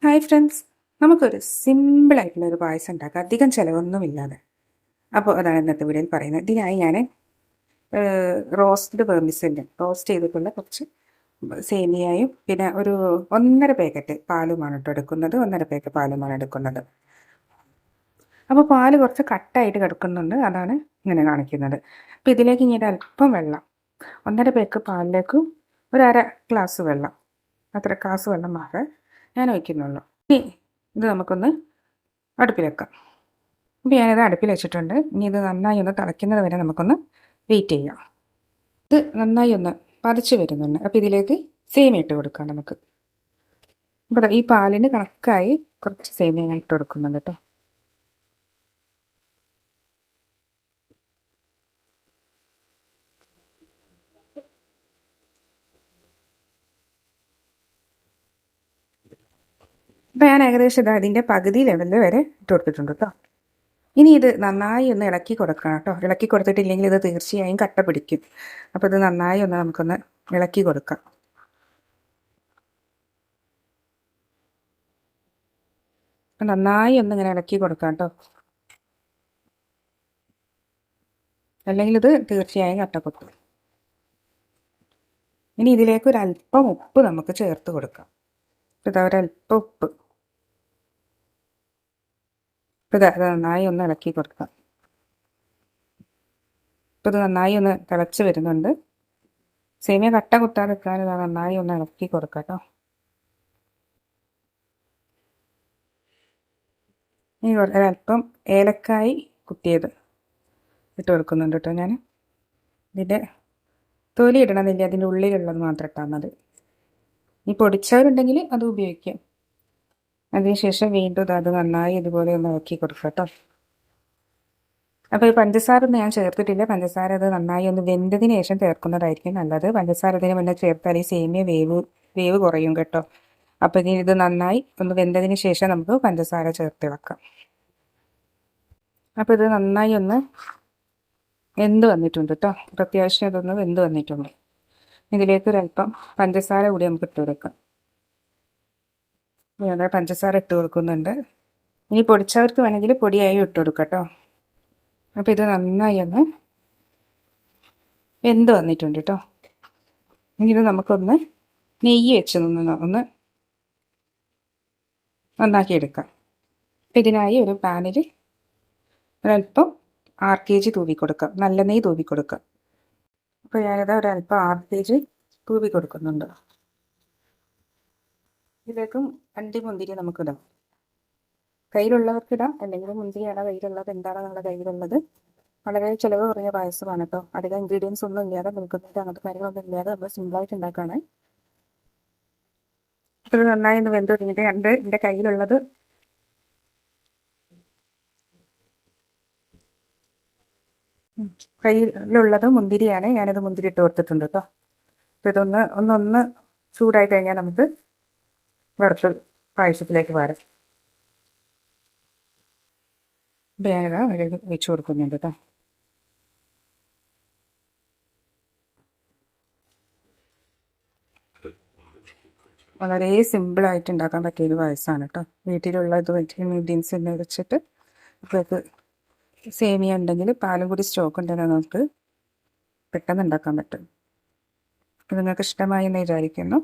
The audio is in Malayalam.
ഹായ് ഫ്രണ്ട്സ് നമുക്കൊരു സിമ്പിളായിട്ടുള്ള ഒരു പായസം ഉണ്ടാക്കാം. അധികം ചിലവൊന്നുമില്ലാതെ. അപ്പോൾ അതാണ് ഇന്നത്തെ വീഡിയോയിൽ പറയുന്നത്. ഇതിനായി ഞാൻ റോസ്റ്റഡ് പെർമിസിന്റെ റോസ്റ്റ് ചെയ്തിട്ടുള്ള കുറച്ച് സേമിയയും പിന്നെ ഒരു ഒന്നര പാക്കറ്റ് പാലുമാണ് കേട്ടോ എടുക്കുന്നത്. ഒന്നര പാക്കറ്റ് പാലുമാണ് എടുക്കുന്നത്. അപ്പോൾ പാൽ കുറച്ച് കട്ടായിട്ട് കിടക്കുന്നുണ്ട്. അതാണ് ഇങ്ങനെ കാണിക്കുന്നത്. അപ്പോൾ ഇതിലേക്ക് ഇനി അല്പം വെള്ളം ഒന്നര പേക്ക് പാലിലേക്കും ഒരു അര ഗ്ലാസ് വെള്ളം അത്ര ഗ്ലാസ് വെള്ളം മാത്രമേ ഞാൻ ഒഴിക്കുന്നുള്ളൂ ഇനി ഇത് നമുക്കൊന്ന് അടുപ്പിൽ വെക്കാം അപ്പോൾ ഞാനിത് അടുപ്പിൽ വെച്ചിട്ടുണ്ട്. ഇനി ഇത് നന്നായി ഒന്ന് തിളയ്ക്കുന്നത് വരെ നമുക്കൊന്ന് വെയിറ്റ് ചെയ്യാം. ഇത് നന്നായി ഒന്ന് പതച്ച് വരുന്നുണ്ട്. അപ്പോൾ ഇതിലേക്ക് സേമിയ ഇട്ട് കൊടുക്കാം നമുക്ക്. അപ്പോൾ ഈ പാലിന് കണക്കായി കുറച്ച് സേമിയ ഞാൻ ഇട്ട് കൊടുക്കുന്നുണ്ട് കേട്ടോ. അപ്പോൾ ഞാൻ ഏകദേശം ഇത് അതിന്റെ പകുതി ലെവലിൽ വരെ ഇട്ട് കൊടുത്തിട്ടുണ്ട് കേട്ടോ ഇനി ഇത് നന്നായി ഒന്ന് ഇളക്കി കൊടുക്കണം കേട്ടോ ഇളക്കി കൊടുത്തിട്ടില്ലെങ്കിൽ ഇത് തീർച്ചയായും കട്ട പിടിക്കും. അപ്പോൾ ഇത് നന്നായി ഒന്ന് നമുക്കൊന്ന് ഇളക്കി കൊടുക്കാം. നന്നായി ഒന്ന് ഇങ്ങനെ ഇളക്കി കൊടുക്കാം കേട്ടോ അല്ലെങ്കിൽ ഇത് തീർച്ചയായും കട്ട പൊട്ടും. ഇനി ഇതിലേക്ക് ഒരു അല്പം ഉപ്പ് നമുക്ക് ചേർത്ത് കൊടുക്കാം. ഇതാ ഒരല്പം ഇത് നന്നായി ഒന്ന് ഇളക്കി കൊടുക്കുക ഇപ്പോൾ ഇത് നന്നായി ഒന്ന് തിളച്ച് വരുന്നുണ്ട്. സേമിയ കട്ട കുത്താതെ ഇത് നന്നായി ഒന്ന് ഇളക്കി കൊടുക്കുക കേട്ടോ ഇനി ഒരല്പം ഏലക്കായി കുത്തിയത് ഇട്ട് കൊടുക്കുന്നുണ്ട് കേട്ടോ ഞാൻ ഇതിന്റെ തൊലി ഇടണമെന്നില്ല അതിന്റെ ഉള്ളിലുള്ളത് മാത്രം ഇട്ടാൽ മതി. ഇനി പൊടിച്ചവരുണ്ടെങ്കിൽ അത് ഉപയോഗിക്കാം. അതിനുശേഷം വീണ്ടും അത് നന്നായി ഇതുപോലെ ഒന്ന് ഇളക്കി കൊടുക്കുക കേട്ടോ അപ്പോൾ ഈ പഞ്ചസാര ഒന്നും ഞാൻ ചേർത്തിട്ടില്ല. പഞ്ചസാര അത് നന്നായി ഒന്ന് വെന്തതിന് ശേഷം ചേർക്കുന്നതായിരിക്കും നല്ലത്. പഞ്ചസാര ഇതിന് മുന്നേ ചേർത്താൽ ഈ സേമിയ വേവ് വേവ് കുറയും കേട്ടോ. അപ്പോൾ ഇനി ഇത് നന്നായി ഒന്ന് വെന്തതിന് ശേഷം നമുക്ക് പഞ്ചസാര ചേർത്ത് വെക്കാം. അപ്പോൾ ഇത് നന്നായി ഒന്ന് വെന്ത് വന്നിട്ടുണ്ട് കേട്ടോ അത്യാവശ്യം ഇതൊന്ന് വെന്ത് വന്നിട്ടുണ്ട്. ഇതിലേക്ക് ഒരല്പം പഞ്ചസാര കൂടി നമുക്ക് ഇട്ട് കൊടുക്കാം. ഞാൻ പഞ്ചസാര ഇട്ട് കൊടുക്കുന്നുണ്ട്. ഇനി പൊടിച്ചവർക്ക് വേണമെങ്കിൽ പൊടിയായി ഇട്ട് കൊടുക്കാം കേട്ടോ. അപ്പോൾ ഇത് നന്നായി ഒന്ന് വെന്ത് വന്നിട്ടുണ്ട് കേട്ടോ. ഇത് നമുക്കൊന്ന് നെയ്യ് വെച്ച് നിന്ന് ഒന്ന് നന്നാക്കി എടുക്കാം. അപ്പം ഇതിനായി ഒരു പാനിൽ ഒരല്പം ആർ കെ ജി തൂവി കൊടുക്കാം. നല്ല നെയ്യ് തൂവി കൊടുക്കാം. അപ്പോൾ ഞാനിത് ഒരല്പം ആർ കെ ജി തൂവി കൊടുക്കുന്നുണ്ട്. ഇതിലേക്കും അണ്ടി മുന്തിരി നമുക്കിടാം. കയ്യിലുള്ളവർക്കിടാം. അല്ലെങ്കിൽ മുന്തിരിയാണ് കയ്യിലുള്ളത്? എന്താണ് നമ്മുടെ കയ്യിലുള്ളത്? വളരെ ചിലവ് കുറഞ്ഞ പായസമാണ് കേട്ടോ. അധികം ഇൻഗ്രീഡിയൻസ് ഒന്നും ഇല്ലാതെ നിൽക്കുന്നില്ല. അങ്ങനത്തെ കാര്യങ്ങളൊന്നും ഇല്ലാതെ നമ്മൾ സിമ്പിളായിട്ട് ഉണ്ടാക്കുകയാണ്. ഇത് നന്നായി ഒന്ന് വെന്ത് തുടങ്ങിയിട്ട് രണ്ട് എന്റെ കയ്യിലുള്ളത്. കയ്യിലുള്ളത് മുന്തിരിയാണ്. ഞാനത് മുന്തിരി ഇട്ട് കൊടുത്തിട്ടുണ്ട് കേട്ടോ. അപ്പോൾ ഇതൊന്ന് ഒന്നൊന്ന് ചൂടായി കഴിഞ്ഞാൽ നമുക്ക് വറുത്ത് പായസത്തിലേക്ക് വരാം വേഗ വെച്ച് കൊടുക്കുന്നുണ്ട് കേട്ടോ വളരെ സിമ്പിളായിട്ട് ഉണ്ടാക്കാൻ പറ്റിയ ഒരു പായസമാണ് കേട്ടോ വീട്ടിലുള്ള ഇത് വെച്ച് ഇൻഗ്രീഡിയൻസ് തന്നെ വെച്ചിട്ട് ഇപ്പോഴത്തെ സേമിയ ഉണ്ടെങ്കിൽ പാലും കൂടി സ്റ്റോക്ക് ഉണ്ടെങ്കിൽ നമുക്ക് പെട്ടെന്ന് ഉണ്ടാക്കാൻ പറ്റും. നിങ്ങൾക്ക് ഇഷ്ടമായി എന്ന് വിചാരിക്കുന്നു.